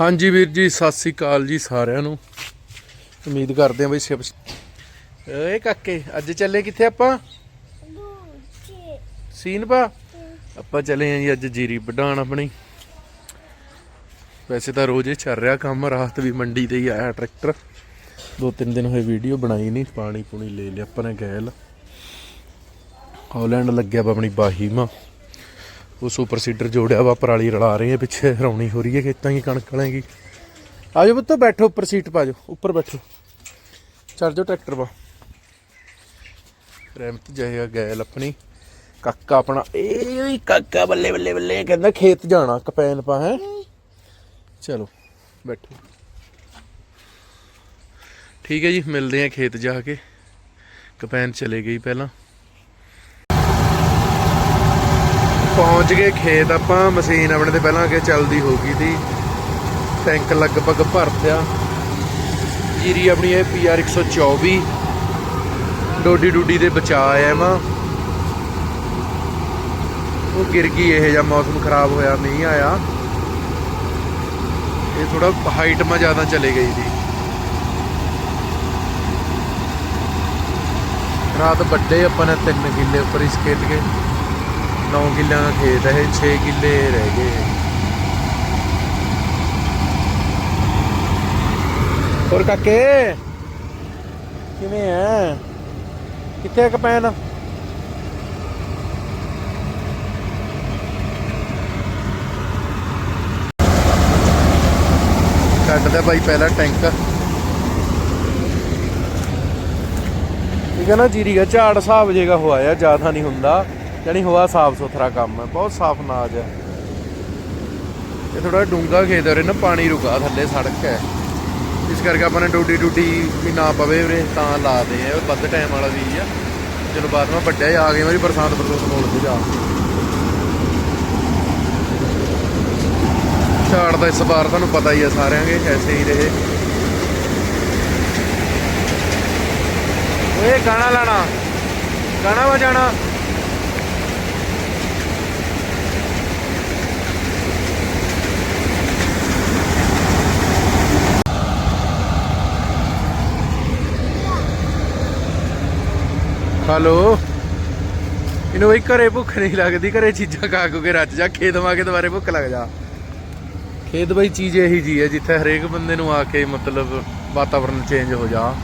ਹਾਂਜੀ ਵੀਰ ਜੀ, ਸਤਿ ਸ੍ਰੀ ਅਕਾਲ ਜੀ ਸਾਰਿਆਂ ਨੂੰ। ਉਮੀਦ ਕਰਦੇ ਹਾਂ ਬਈ ਸਿਪ ਏ ਕਾਕੇ, ਅੱਜ ਚੱਲੇ ਕਿੱਥੇ ਆਪਾਂ? ਸੀਨ ਪਾ ਆਪਾਂ ਚੱਲੇ ਆਂ ਜੀ ਅੱਜ ਜੀਰੀ ਵਢਾਣ ਆਪਣੀ। ਵੈਸੇ ਤਾਂ ਰੋਜ਼ ਹੀ ਚੱਲ ਰਿਹਾ ਕੰਮ, ਰਾਤ ਵੀ ਮੰਡੀ ਤੇ ਹੀ ਆਇਆ ਟਰੈਕਟਰ। ਦੋ ਤਿੰਨ ਦਿਨ ਹੋਏ ਵੀਡੀਓ ਬਣਾਈ ਨਹੀਂ, ਪਾਣੀ ਪੂਣੀ ਲੈ ਲਿਆ ਆਪਾਂ ਨੇ ਗੈਲ। ਹਾਲੈਂਡ ਲੱਗਿਆ ਵਾ ਆਪਣੀ ਬਾਹੀ ਉਹ ਸੁਪਰ ਸੀਡਰ ਜੋੜਿਆ ਵਾ, ਪਰਾਲੀ ਰਲਾ ਰਹੇ ਆ, ਪਿੱਛੇ ਰੌਣੀ ਹੋ ਰਹੀ ਹੈ ਖੇਤਾਂ ਦੀ, ਕਣਕ ਵਾਲਿਆਂ ਦੀ। ਆਜੋ ਪੁੱਤ, ਬੈਠੋ, ਉੱਪਰ ਸੀਟ ਪਾਜੋ ਉੱਪਰ ਬੈਠੋ। ਚੜ ਜਾਓ ਟਰੈਕਟਰ ਪਾ। ਰਹਿਮਤ ਜਾਏਗਾ ਗੈਲ ਆਪਣੀ। ਕਾਕਾ ਆਪਣਾ ਏ ਓਏ ਕਾਕਾ ਬੱਲੇ ਬੱਲੇ ਬੱਲੇ, ਕਹਿੰਦਾ ਖੇਤ ਜਾਣਾ, ਕਪੈਨ ਪਾ, ਹੈ। ਚਲੋ, ਬੈਠੋ। ਠੀਕ ਹੈ ਜੀ, ਮਿਲਦੇ ਆ ਖੇਤ ਜਾ ਕੇ। ਕਪੈਨ ਚਲੇ ਗਈ ਪਹਿਲਾਂ। ਪਹੁੰਚ ਗਏ ਖੇਤ, ਆਪਾਂ ਮਸ਼ੀਨ ਆਪਣੇ ਤੇ ਪਹਿਲਾਂ ਅੱਗੇ ਚੱਲਦੀ ਹੋ ਗਈ ਸੀ ਟੈਂਕ ਲਗਭਗ ਭਰਤਿਆ ਜੀਰੀ ਆਪਣੀ ਇਹ ਪੀਆਰ 124 ਡੋਡੀ ਡੂਡੀ ਦੇ ਬਚਾ ਆਇਆ ਵਾ ਉਹ ਗਿਰ ਗਈ, ਇਹ ਜਾਂ ਮੌਸਮ ਖਰਾਬ ਹੋਇਆ, ਨਹੀਂ ਆਇਆ। ਇਹ ਥੋੜਾ ਹਾਈਟ ਮਾ ਜ਼ਿਆਦਾ ਚਲੇ ਗਈ ਸੀ। ਰਾਤ ਵੱਡੇ ਆਪਾਂ ਨੇ 3 ਕਿੱਲੇ ਉੱਪਰ ਇਸ ਖੇਤ ਕੇ 9 ਕਿੱਲਿਆਂ ਦਾ ਖੇਤ ਹੈ 6 ਕਿੱਲੇ ਰਹਿ ਗਏ। ਹੋਰ ਕਾਕੇ ਕਿਵੇਂ ਆ ਕਿੱਥੇ ਕਪੈਨ? ਕੱਢਦਾ ਬਾਈ ਪਹਿਲਾ ਟੈਂਕ। ਠੀਕ ਹੈ ਨਾ ਜੀਰੀ ਦਾ ਝਾੜ ਹਿਸਾਬ ਜੇਗਾ ਹੋਇਆ ਜ਼ਿਆਦਾ ਨਹੀਂ ਹੁੰਦਾ। ਯਾਨੀ ਹੋਆ ਸਾਫ਼ ਸੁਥਰਾ ਕੰਮ ਹੈ, ਬਹੁਤ ਸਾਫ਼ ਨਾਜ ਹੈ। ਇਹ ਥੋੜਾ ਡੂੰਗਾ ਖੇਤ ਉਰੇ ਨਾ ਪਾਣੀ ਰੁਕਾ ਥੱਲੇ ਸੜਕ ਹੈ। ਇਸ ਕਰਕੇ ਆਪਾਂ ਨੇ ਡੋਡੀ ਡੂਡੀ ਵੀ ਨਾ ਪਵੇ ਉਰੇ ਤਾਂ ਲਾਦੇ ਆ, ਵੱਧ ਟਾਈਮ ਵਾਲਾ ਵੀ ਆ। ਚਲੋ ਬਾਅਦ ਵਿੱਚ ਵੱਡਿਆ ਆ ਗਏ, ਵਾਰੀ ਬਰਸਾਤ ਬਰਸਾਤ ਮੋੜ ਤੇ ਜਾ। ਝਾੜ ਦਾ ਇਸ ਵਾਰ ਤੁਹਾਨੂੰ ਪਤਾ ਹੀ ਆ ਸਾਰਿਆਂ ਦੇ, ਐਸੇ ਹੀ ਰਹੇ। ਓਏ ਗਾਣਾ ਲਾਣਾ। ਗਾਣਾ ਵਜਾਣਾ ਹਲੋ ਇਹਨੂੰ ਵੀ ਘਰੇ ਭੁੱਖ ਨਹੀਂ ਲੱਗਦੀ ਘਰੇ ਚੀਜ਼ਾਂ ਖਾ ਕੇ ਰੱਜ ਜਾ ਖੇਤ ਮਾ ਕੇ ਦੁਬਾਰੇ ਭੁੱਖ ਲੱਗ ਜਾ। ਖੇਤ ਬਈ ਚੀਜ਼ ਇਹੀ ਜੀ ਹੈ ਜਿੱਥੇ ਹਰੇਕ ਬੰਦੇ ਨੂੰ ਆ ਕੇ ਮਤਲਬ ਵਾਤਾਵਰਨ ਚੇਂਜ ਹੋ ਜਾ।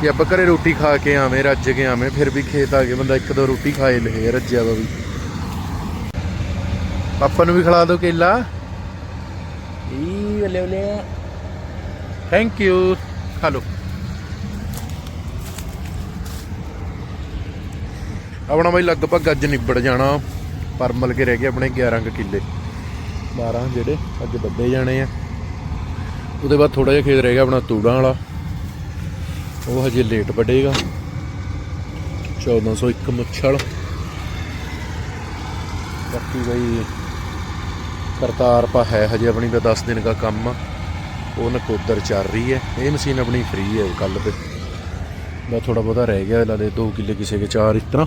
ਕਿ ਆਪਾਂ ਘਰੇ ਰੋਟੀ ਖਾ ਕੇ ਆਵੇਂ ਰੱਜ ਕੇ ਆਵੇਂ ਫਿਰ ਵੀ ਖੇਤ ਆ ਕੇ ਬੰਦਾ ਇੱਕ ਦੋ ਰੋਟੀ ਖਾਏ ਲਏ ਰੱਜਿਆ ਵਾ ਵੀ। ਪਾਪਾ ਨੂੰ ਵੀ ਖਿਲਾ ਦਿਓ ਕੇਲਾ। ਈ ਬੱਲੇ ਬੱਲੇ। ਥੈਂਕ ਯੂ ਖਾ ਲਓ। ਆਪਣਾ ਬਾਈ ਲਗਭਗ ਅੱਜ ਨਿਬੜ ਜਾਣਾ। ਪਰਮਲ ਕੇ ਰਹਿ ਗਏ ਆਪਣੇ 11 ਕੁ ਕਿੱਲੇ। 12 ਜਿਹੜੇ ਅੱਜ ਵੱਡੇ ਜਾਣੇ ਆ। ਉਹਦੇ ਬਾਅਦ ਥੋੜਾ ਜਿਹਾ ਖੇਤ ਰਹਿ ਗਿਆ ਆਪਣਾ ਤੂੜਾਂ ਵਾਲਾ। ਉਹ ਹਜੇ ਲੇਟ ਵੱਡੇਗਾ। 1401 ਮੁੱਛਲ। ਬਾਕੀ ਬਈ ਕਰਤਾਰਪਾ ਹੈ ਹਜੇ ਆਪਣੀ ਦਾ 10 ਦਿਨ ਦਾ ਕੰਮ ਆ। ਉਹ ਨਕੋਦਰ ਚੱਲ ਰਹੀ ਹੈ। ਇਹ ਮਸ਼ੀਨ ਆਪਣੀ ਫ੍ਰੀ ਹੈ ਕੱਲ ਤੇ। ਮੈਂ ਥੋੜਾ ਬਹੁਤਾ ਰਹਿ ਗਿਆ ਇਹਨਾਂ ਦੇ 2 ਕਿੱਲੇ ਕਿਸੇ ਕੇ 4 ਇਸ ਤਰ੍ਹਾਂ।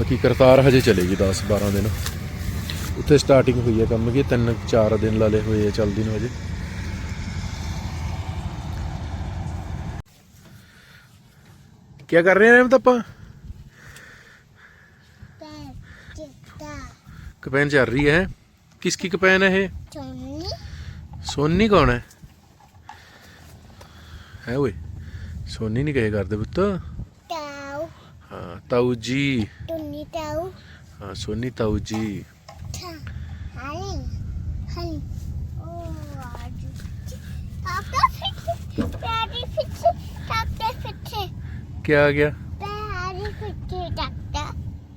ਬਾਕੀ ਕਰਤਾਰ ਹਜੇ ਚਲੇਗੀ 10 12 ਦਿਨ। ਉੱਥੇ ਸਟਾਰਟਿੰਗ ਹੋਈ ਹੈ ਕੰਮ ਕੀ 3 4 ਦਿਨ ਲਾਲੇ ਹੋਏ ਆ ਚੱਲਦੀ ਨੂੰ ਹਜੇ। ਕੀ ਕਰ ਰਹੇ ਆ ਰਹਿਮਤ ਆਪਾਂ? ਕਪੈਨ ਚੱਲ ਰਹੀ ਹੈ। ਕਿਸ ਕੀ ਕਪੈਨ ਹੈ ਇਹ? ਸੋਨੀ ਕੌਣ ਹੈ? ਹੈ ਓਏ, ਸੋਨੀ ਨਹੀਂ ਕਹੇ ਕਰਦੇ ਪੁੱਤ। ਹਾਂ ਤਾਊ ਜੀ ਹਾਂ ਸੋਨੀ ਤਾਊ ਜੀ ਕੀ ਆ ਗਿਆ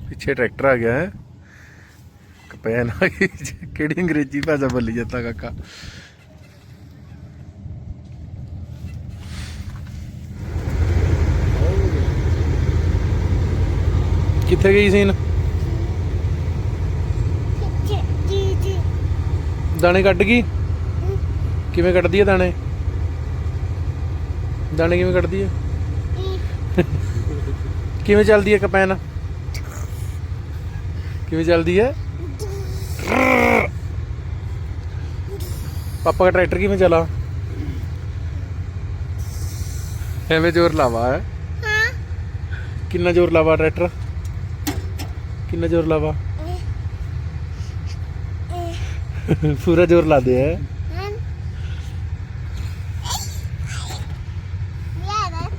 ਪਿੱਛੇ ਟਰੈਕਟਰ ਆ ਗਿਆ ਹੈ ਕਪੈਨ ਆ ਗਈ ਕਿਹੜੀ ਅੰਗਰੇਜ਼ੀ ਭਾਸ਼ਾ ਬੋਲੀ ਜਾਂਦਾ ਕਾਕਾ ਕਿੱਥੇ ਗਈ ਸੀਨ? ਦਾਣੇ ਕੱਢ ਗਈ? ਕਿਵੇਂ ਕੱਢਦੀ ਹੈ ਦਾਣੇ? ਦਾਣੇ ਕਿਵੇਂ ਕੱਢਦੀ ਹੈ। ਕਿਵੇਂ ਚੱਲਦੀ ਹੈ ਕਪੈਨ ਕਿਵੇਂ ਚੱਲਦੀ ਹੈ ਪਾਪਾ ਦਾ ਟਰੈਕਟਰ ਕਿਵੇਂ ਚਲਾ? ਐਵੇਂ ਜ਼ੋਰ ਲਾਵਾ ਹੈ? ਹਾਂ। ਕਿੰਨਾ ਜ਼ੋਰ ਲਾਵਾ ਟਰੈਕਟਰ? ਕਿੰਨਾ ਜ਼ੋਰ ਲਾਵਾ? ਪੂਰਾ ਜ਼ੋਰ ਲਾ ਦੇ ਹੈ ਹਾਂ ਯਾਰ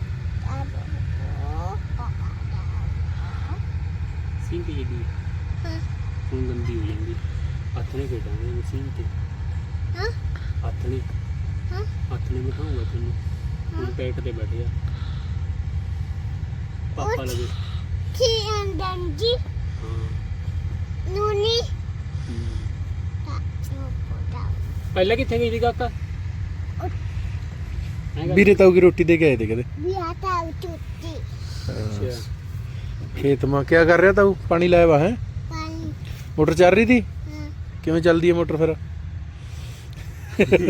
ਸੀਨ ਤੇ ਜਿਹੜੀ ਹਾਂ ਹੁਣ ਗੰਦੀ ਹੋ ਜਾਂਦੀ ਹੱਥ ਨੇ ਖੇਡਾਂਗੇ ਮਸ਼ੀਨ ਤੇ ਹਾਂ ਹੱਥ ਨੇ ਹਾਂ ਹੱਥ ਨੇ ਬਿਠਾਉਂਗਾ ਤੈਨੂੰ ਹੁਣ ਪੈਟ ਤੇ ਬੈਠ ਜਾ ਪਾਪਾ ਲਗੇ ਕੀ ਅੰਦੰਜੀ ਹਾਂ ਨੂਨੀ ਹਮ। ਤਾਂ ਪੋਦਾ ਪਹਿਲਾਂ ਕਿੱਥੇ ਗਈ ਸੀ ਕਾਕਾ? ਵੀਰੇ ਤਾਊ ਕੀ ਰੋਟੀ ਦੇ ਕੇ ਆਏ ਤੇ ਕਦੇ ਵੀ ਆਤਾ ਉਚੁੱਤੀ ਅੱਛਾ। ਖੇਤ ਮਾ ਕੀ ਕਰ ਰਿਹਾ ਤਾਊ ਪਾਣੀ ਲਾਇਆ ਵਾ ਹੈ? ਪਾਣੀ। ਮੋਟਰ ਚੱਲ ਰਹੀ ਸੀ ਹਾਂ। ਕਿਵੇਂ ਚੱਲਦੀ ਹੈ ਮੋਟਰ ਫਿਰ?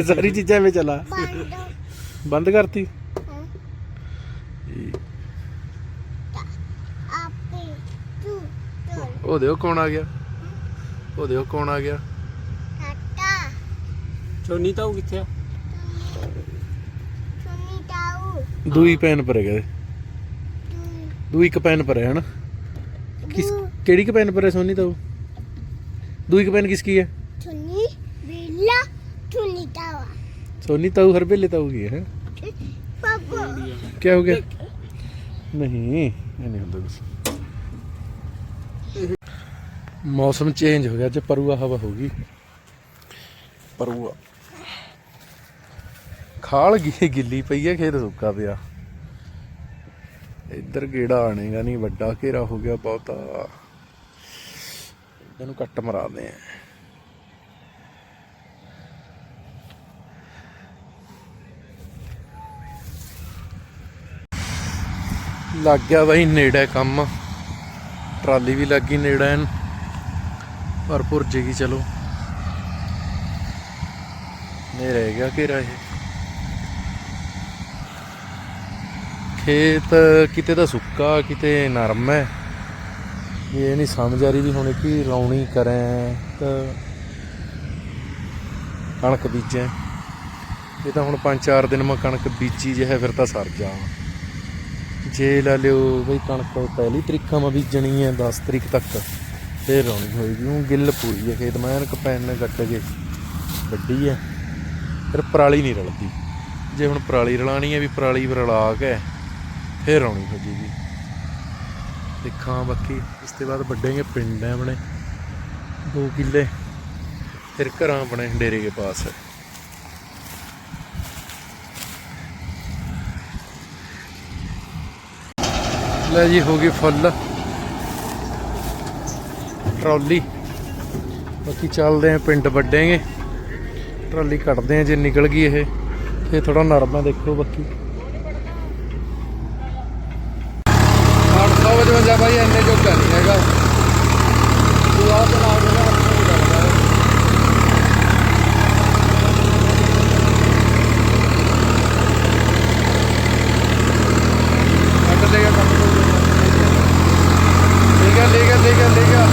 ਸਾਰੀ ਚੀਜ਼ਾਂ ਵਿੱਚ ਚਲਾ। ਬੰਦੋ। ਬੰਦ ਕਰਤੀ? ਹਾਂ। ਆਪੇ ਤੂੰ ਤੋ ਉਹ ਦੇਖੋ ਕੌਣ ਆ ਗਿਆ। ਉਹ ਦੇਖੋ ਕੌਣ ਆ ਗਿਆ। ਚੋਨੀ ਤਾਂ ਉਹ ਕਿੱਥੇ ਆ? ਸੁਨੀ ਤਾਉ ਦੂਈ ਪੈਨ ਪਰ ਹੈ ਤੂੰ ਦੂਈ ਇੱਕ ਪੈਨ ਪਰ ਹੈ ਹਨਾ? ਕਿਸ ਕਿਹੜੀ ਕ ਪੈਨ ਪਰ ਹੈ ਸੋਨੀ ਤਾਊ? ਦੂਈ ਕ ਪੈਨ ਕਿਸ ਕੀ ਹੈ? ਸੁਨੀ ਬਿਲਾ ਸੁਨੀ ਤਾਵਾ ਸੋਨੀ ਤਾਊ ਹਰ ਵੇਲੇ ਤਾਊ ਕੀ ਹੈ ਪਾਪਾ। ਕੀ ਹੋ ਗਿਆ? ਨਹੀਂ ਇਹ ਨਹੀਂ ਹੁੰਦਾ ਕੁਛ। ਮੌਸਮ ਚੇਂਜ ਹੋ ਗਿਆ ਅੱਜ ਪਰੂਆ ਹਵਾ ਹੋ ਗਈ। ਪਰੂਆ। ਖਾਲ ਗੀ ਗਿੱਲੀ ਪਈ ਹੈ ਖੇਤ ਸੁੱਕਾ ਪਿਆ। ਇੱਧਰ ਗੇੜਾ ਆਣੇਗਾ ਨਹੀਂ, ਵੱਡਾ ਘੇਰਾ ਹੋ ਗਿਆ ਬਹੁਤਾ। ਇਹਨੂੰ ਕੱਟ ਮਰਾਦੇ ਆ। ਲੱਗ ਗਿਆ ਬਾਈ ਨੇੜੇ ਕੰਮ। ਟਰਾਲੀ ਵੀ ਲੱਗੀ ਨੇੜੇ ਐਨ। ਪਰ ਪੁਰਜੇਗੀ ਚਲੋ। ਨਹੀਂ ਰਹਿ ਗਿਆ ਘੇਰਾ ਇਹ। ਖੇਤ ਕਿਤੇ ਦਾ ਸੁੱਕਾ, ਕਿਤੇ ਨਰਮ ਹੈ। ਇਹ ਨਹੀਂ ਸਮਝ ਆ ਰਹੀ ਵੀ ਹੁਣ ਕੀ ਰੌਣੀ ਕਰਾਂ, ਤਾਂ ਕਣਕ ਬੀਜਾਂ। ਇਹ ਤਾਂ ਹੁਣ 5-4 ਦਿਨ ਮੈਂ ਕਣਕ ਬੀਜੀ ਜੇ ਹੈ, ਫਿਰ ਤਾਂ ਸਰ ਜਾ ਜੇ ਲਾ ਲਿਓ ਬਈ ਕਣਕ ਪਹਿਲੀ ਤਰੀਕਾ ਮੈਂ ਬੀਜਣੀ ਹੈ 10 ਤਰੀਕ ਤੱਕ। ਫੇਰ ਰੌਣੀ ਹੋਏਗੀ, ਉਹ ਗਿੱਲ ਪੂਰੀ ਹੈ, ਖੇਤ ਮੈਂ ਐਨਕ ਪੈਣ ਕੱਟ ਕੇ ਵੱਡੀ ਹੈ। ਫਿਰ ਪਰਾਲੀ ਨਹੀਂ ਰਲਦੀ। ਜੇ ਹੁਣ ਪਰਾਲੀ ਰਲਾਣੀ ਹੈ ਵੀ ਪਰਾਲੀ ਰਲਾ ਕੇ ਫਿਰ ਆਉਣੀ ਹੋ ਜੇਗੀ ਦੇਖਾਂ ਬਾਕੀ, ਇਸ ਤੋਂ ਬਾਅਦ ਵੱਡੇ ਵੱਡੇਗੇ ਪਿੰਡ ਹੈ ਆਪਣੇ। ਦੋ ਕਿੱਲੇ, ਫਿਰ ਘਰਾਂ ਆਪਣੇ ਡੇਰੇ ਕੇ ਪਾਸ। ਲੈ ਜੀ, ਹੋ ਗਈ ਫੁੱਲ। ਟਰਾਲੀ। ਬਾਕੀ ਚੱਲਦੇ ਆ ਪਿੰਡ ਵੱਡੇਗੇ ਟਰਾਲੀ ਕੱਢਦੇ ਆ, ਜੇ ਨਿਕਲ ਗਈ ਇਹ। ਫੇ ਥੋੜਾ ਨਰਮ ਹੈ ਦੇਖੋ ਬਾਕੀ 855 ਬਾਈ ਇੰਨੇ ਜੋਗਾ ਨਹੀਂ ਹੈਗਾ। ਤੂੰ ਆਪ ਬਣਾ ਦੇ ਨਾ ਆਪਣੀ ਕਰਦਾ ਕੱਟ ਦੇਗਾ ਕੱਟ ਦੇਗਾ ਠੀਕ ਹੈ ਠੀਕ ਹੈ ਠੀਕ ਹੈ ਠੀਕ ਹੈ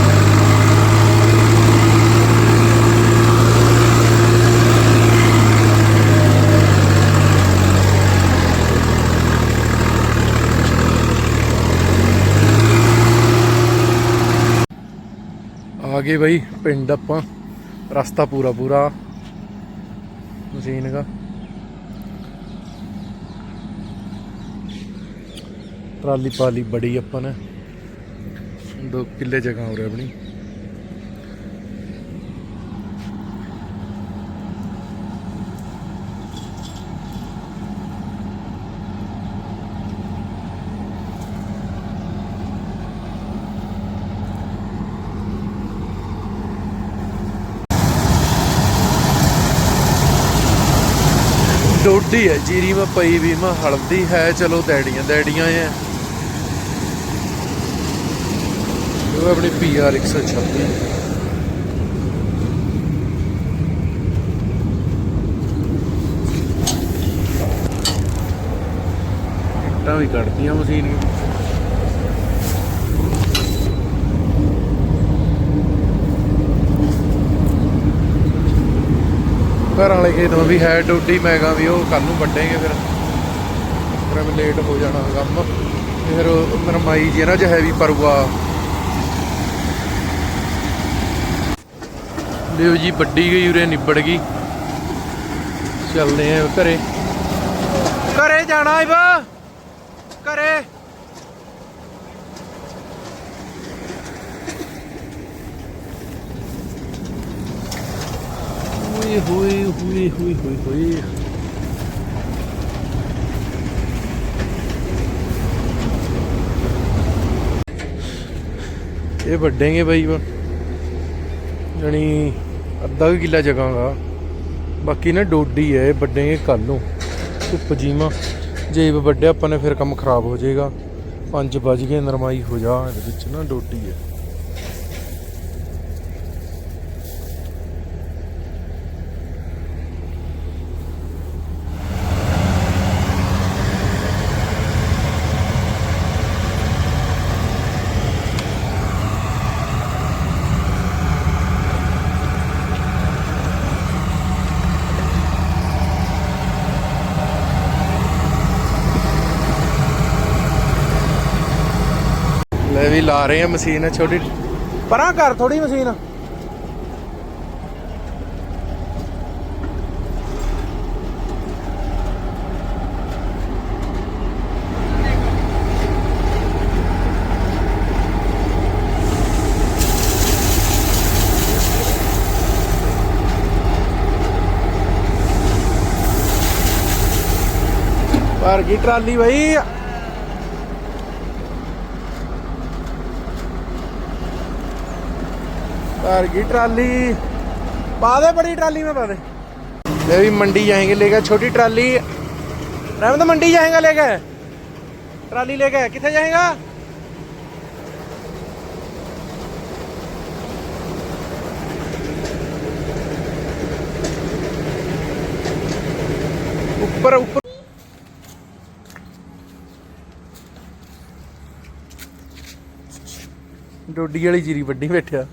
ਆ ਗਏ ਬਈ, ਪਿੰਡ ਆਪਾਂ। ਰਸਤਾ ਪੂਰਾ ਪੂਰਾ। ਮਸ਼ੀਨ ਦਾ। ਟਰਾਲੀ ਪਾਲੀ ਬੜੀ ਆਪਾਂ ਨੇ। ਦੋ ਕਿੱਲੇ ਜਗ੍ਹਾ ਹੋ ਰਿਹਾ ਆਪਣੀ। ਡੋਡੀ ਹੈ, ਜੀਰੀ ਮੈਂ ਪਈ ਵੀ, ਮੈਂ ਹਲਦੀ ਹੈ, ਚਲੋ ਦੈੜੀਆਂ ਦੈੜੀਆਂ ਐ ਉਹ ਆਪਣੀ ਪੀਆਰ 126 ਇੱਟਾਂ ਵੀ ਕੱਢਦੀਆਂ ਮਸ਼ੀਨ। ਘਰ ਵਾਲੇ ਖੇਤ ਵੀ ਹੈ ਡੋਡੀ ਮੈਗਾ ਵੀ ਉਹ ਕੱਲ ਨੂੰ ਵੱਢੇਗੇ ਫਿਰ। ਫਿਰ ਐਵੇਂ ਲੇਟ ਹੋ ਜਾਣਾ ਕੰਮ। ਫਿਰ ਉਹ ਨਰਮਾਈ ਜੀ ਨਾ ਚ ਹੈਵੀ ਪਰੂਆ। ਲਿਓ ਜੀ ਵੱਡੀ ਗਈ, ਉਰੇ ਨਿਬੜ ਗਈ। ਚੱਲਦੇ ਆ ਘਰੇ। ਘਰੇ ਜਾਣਾ ਇਬ ਘਰੇ। ਹੋਏ ਹੋਏ ਹੋਏ ਹੋਏ ਹੋਏ ਹੋਏ ਇਹ ਵੱਡੇਗੇ ਬਾਈ ਵਾ। ਜਾਣੀ ਅੱਧਾ ਕੁ ਕਿੱਲਾ ਜਗਾਂਗਾ। ਬਾਕੀ ਨਾ ਡੋਡੀ ਹੈ ਇਹ ਵੱਡੇਗੇ ਕੱਲ ਨੂੰ। ਧੁੱਪ ਜੀਮਾ ਜੇ ਇਹ ਵੱਡੇ ਆਪਾਂ ਨੇ ਫਿਰ ਕੰਮ ਖਰਾਬ ਹੋ ਜਾਏਗਾ। 5 ਵਜ ਗਏ, ਨਰਮਾਈ ਹੋ ਜਾ ਇਹਦੇ ਵਿੱਚ ਨਾ ਡੋਡੀ ਹੈ ਲੈ ਵੀ ਲਾ ਰਹੇ ਆ ਮਸ਼ੀਨ ਛੋਟੀ। ਪਰਾਂ ਕਰ ਥੋੜੀ ਮਸ਼ੀਨ। ਪਰ ਗਈ ਟਰਾਲੀ ਬਈ? भर गई ट्राली पा दे बड़ी ट्राली में पा दे ले भी मंडी जाएंगे लेकर छोटी ट्राली रहमत मंडी जाएगा लेकर ट्राली लेकर कितने जाएगा ऊपर ऊपर ਡੋਡੀ ਵਾਲੀ ਜੀਰੀ ਵੱਡੀ ਬੈਠਿਆ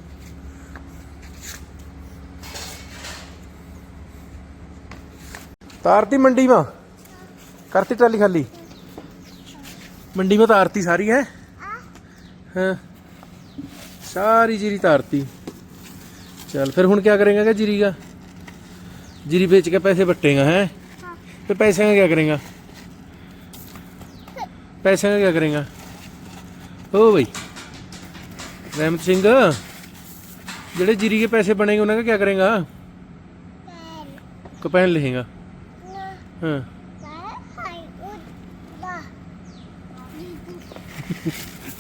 ਤਾਰਤੀ ਮੰਡੀ ਮਾ। ਕਰਤੀ ਟਰਾਲੀ ਖਾਲੀ। ਮੰਡੀ ਮਾ ਤਾਰਤੀ ਸਾਰੀ ਹੈ? ਹਾਂ। ਸਾਰੀ ਜੀਰੀ ਤਾਰਤੀ ਚਲ ਫਿਰ ਹੁਣ ਕਿਆ ਕਰੇਗਾ ਕਿ ਜੀਰੀ ਦਾ? ਜੀਰੀ ਵੇਚ ਕੇ ਪੈਸੇ ਵੱਟੇਗਾ ਹੈ? ਫਿਰ ਪੈਸੇ ਦਾ ਕਿਆ ਕਰੇਗਾ? ਪੈਸੇ ਦਾ ਕਿਆ ਕਰੇਗਾ? ਓ ਬਈ ਰਹਿਮਤ ਸਿੰਘ ਜਿਹੜੇ ਜੀਰੀ ਦੇ ਪੈਸੇ ਬਣੇਗੇ ਉਹਨਾਂ ਦਾ ਕਿਆ ਕਰੇਗਾ? ਕਪੈਨ ਲਿਖੇਗਾ।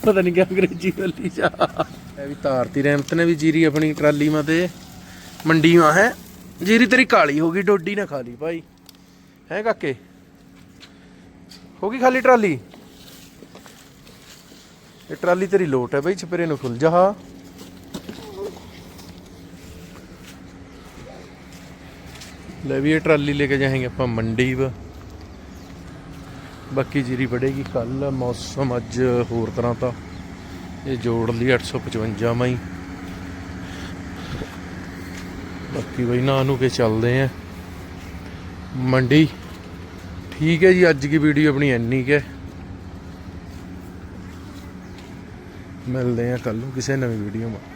ਪਤਾ ਨਹੀਂ ਕਿ ਅੰਗਰੇਜ਼ੀ ਬੋਲੀ ਜਾ। ਇਹ ਵੀ ਤਾਰਤੀ ਰਹਿਮਤ ਨੇ ਵੀ ਜੀਰੀ ਆਪਣੀ ਟਰਾਲੀ ਮਾ ਤੇ ਮੰਡੀ ਮਾ ਹੈ। ਜੀਰੀ ਤੇਰੀ ਕਾਲੀ ਹੋ ਗਈ, ਡੋਡੀ ਨਾ ਖਾ ਲਈ ਭਾਈ। ਹੈ ਕਾਕੇ? ਹੋ ਗਈ ਖਾਲੀ ਟਰਾਲੀ? ਇਹ ਟਰਾਲੀ ਤੇਰੀ ਲੋਟ ਹੈ ਬਈ, ਛਪਰੇ ਨੂੰ ਖੁੱਲ ਜਾ। ਲੈ ਵੀ ਇਹ ਟਰਾਲੀ ਲੈ ਕੇ ਜਾਏਗੇ ਆਪਾਂ ਮੰਡੀ ਵਾ ਬਾਕੀ ਜੀਰੀ ਵਧੇਗੀ ਕੱਲ ਮੌਸਮ ਅੱਜ ਹੋਰ ਤਰ੍ਹਾਂ ਤਾਂ। ਇਹ ਜੋੜ ਲਈ 855 ਮਈ। ਬਾਕੀ ਬਈ ਨਾ ਨੂੰ ਕੇ ਚੱਲਦੇ ਆ। ਮੰਡੀ, ਠੀਕ ਹੈ ਜੀ, ਅੱਜ ਦੀ ਵੀਡੀਓ ਆਪਣੀ ਇੰਨੀ ਕੁ ਹੈ। ਮਿਲਦੇ ਆ ਕੱਲ ਨੂੰ ਕਿਸੇ ਨਵੀਂ ਵੀਡੀਓ 'ਚ